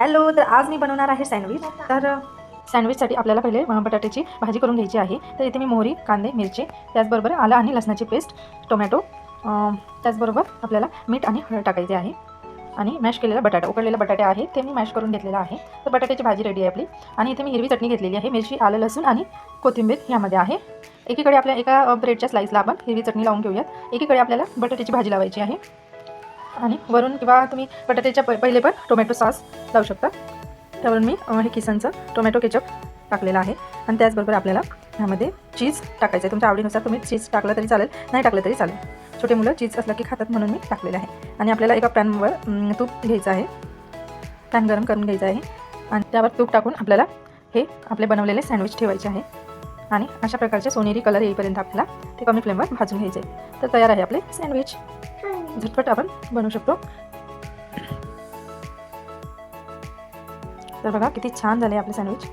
Hello तर आज मी बनवणार आहे सँडविच तर अ, सँडविचसाठी आपल्याला पहिले बटाट्याची भाजी करून घ्यायची आहे. तर इथे मी मोहरी कांदे मिरची त्याचबरोबर आलं आणि लसणाची पेस्ट टोमॅटो त्याचबरोबर आपल्याला मीठ आणि हळद टाकायचे आहे. आणि मॅश केलेला बटाटा उकडलेला बटाटे आहे ते मी मॅश करून घेतलेला आहे. तर बटाट्याची भाजी रेडी आहे आपली. आणि इथे मी हिरवी चटणी घेतलेली आहे. मिरची आलं लसूण आणि कोथिंबीर यामध्ये आहे. एकीकडे आपल्या एका ब्रेडच्या स्लाईसला आपण हिरवी चटणी लावून घेऊयात. एकीकडे आपल्याला बटाट्याची भाजी लावायची आहे. आणि वरून किंवा तुम्ही बटाट्याच्या प पहिले पण टोमॅटो सॉस लावू शकता. त्यावरून मी हे किसनचं टोमॅटो केचप टाकलेलं आहे. आणि त्याचबरोबर आपल्याला ह्यामध्ये चीज टाकायचं आहे. तुमच्या आवडीनुसार तुम्ही चीज टाकलं तरी चालेल नाही टाकलं तरी चालेल. छोटे मुलं चीज असलं की खातात म्हणून मी टाकलेलं आहे. आणि आपल्याला एका पॅनवर तूप घ्यायचं आहे. पॅन गरम करून घ्यायचं आहे. आणि त्यावर तूप टाकून आपल्याला हे आपले बनवलेले सँडविच ठेवायचे आहे. आणि अशा प्रकारचे सोनेरी कलर येईपर्यंत आपल्याला ते कमी फ्लेमवर भाजून घ्यायचे. तर तयार आहे आपले सँडविच झटपट आपण बनवू शकतो. तर बघा किती छान झाले आपले सँडविच